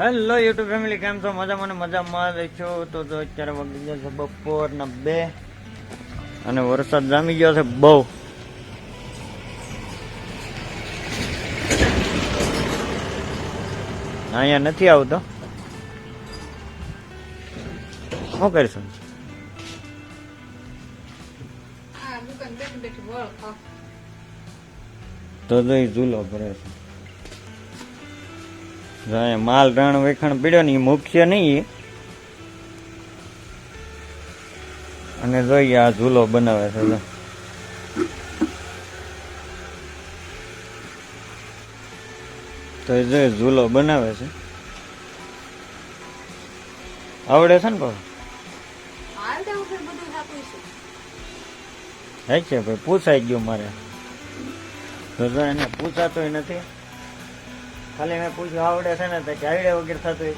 Hello YouTube family કેમ છો? મજામાં મને મજામાં છો? તો તો અત્યારે વાગી ગયા છે બપોરના બે અને વરસાદ જામી ગયો છે બહુ. અહીંયા નથી આવતો. શું કરીશું? તો તો એ ઝૂલો ભરે છે. માલ રણ વેખાણ પીડ્યો ને એ મુખ્ય નહીં. અને જોઈએ આ ઝૂલો બનાવે છે. તો એ જોઈએ ઝૂલો બનાવે છે. આવડે છે ને છે. હે છે ભાઈ પૂછાઈ ગયું મારે. તો એને પૂછાતોય નથી. ખાલી મેં પૂછ્યું, આવડે છે ને? તો કે, આવડે વગર થતું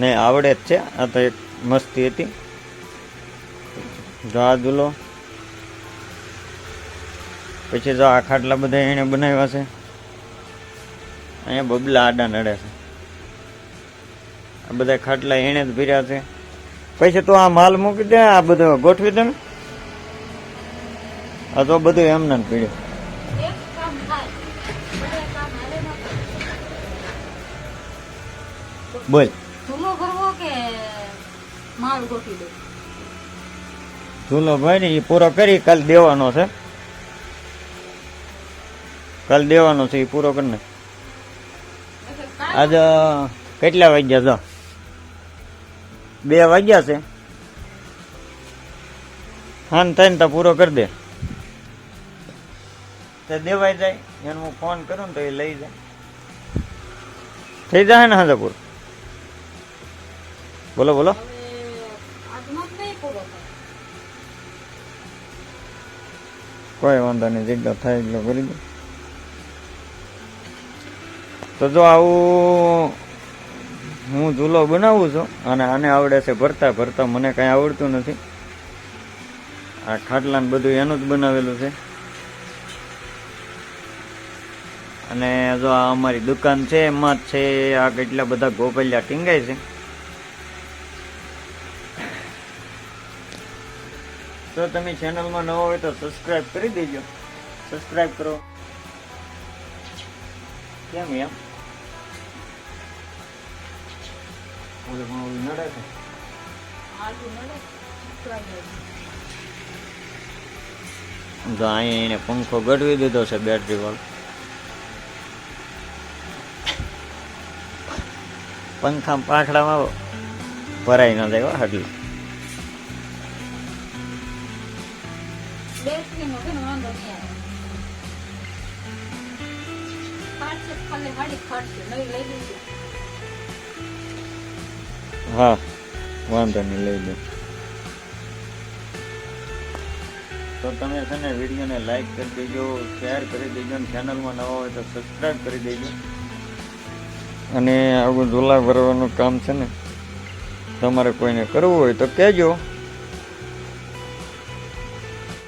ને આવડે જ છે, આ તો એક મસ્તી હતી. જો આ દુલો. પછી જો આ ખાટલા બધા એને બનાવ્યા છે. અહીંયા બબલા આડા નડે છે. આ બધા ખાટલા એને જ ભર્યા છે. પછી તો આ માલ મૂકી દે, આ બધો ગોઠવી દે ને. આ તો બધું એમને જ પીડ્યું એક કામ થાય બધા કામ હાલે ન બોલ. ધૂલો ભરવો કે માલ ગોઠવી દો ધૂલો ભાઈ ને એ પૂરો કરી કાલ દેવાનો છે. કાલ દેવાનો છે એ પૂરો કરીને. આજ કેટલા વાગ્યા જો બે વાગ્યા છે. હા ને થાય તો પૂરો કરી દે. તો દેવાઈ જાય. એને હું ફોન કરું ને તો એ લઈ જાય. થઈ જાય ને હા બોલો બોલો. કોઈ વાંધો નહીં જેટલો થાય એટલો કરી દો. તો જો આવું હું ઝૂલો બનાવું છું અને આને આવડે છે ભરતા ભરતા મને કાંઈ આવડતું નથી. આ ખાટલા બધું એનું જ બનાવેલું છે. અને જો આ અમારી દુકાન છે એમાં જ છે આ કેટલા બધા ગોપલિયા ટીંગાય છે. તો તમે ચેનલમાં નવો હોય તો સબસ્ક્રાઇબ કરી દેજો. સબસ્ક્રાઇબ કરો. કેમ એમ? નડે છે. તો અહીંયા એને પંખો ગઢવી દીધો છે બેટરી વાળો પંખા પાંખડામાં ભરાઈ ન જાય હો એટલે બેટરીનો છે ને વાંધો નહીં આવે ફાટશે તો ખાલી પાંખડામાં ભરાઈ ન દેવા દઈશું હા વાંધો નહીં લઈ લો. તો તમે છે ને વિડીયોને લાઈક કરી દેજો શેર કરી દેજો અને ચેનલમાં નવા હોય તો સબસ્ક્રાઈબ કરી દેજો. અને આવું ઝૂલા ભરવાનું કામ છે ને તમારે કોઈને કરવું હોય તો કહેજો.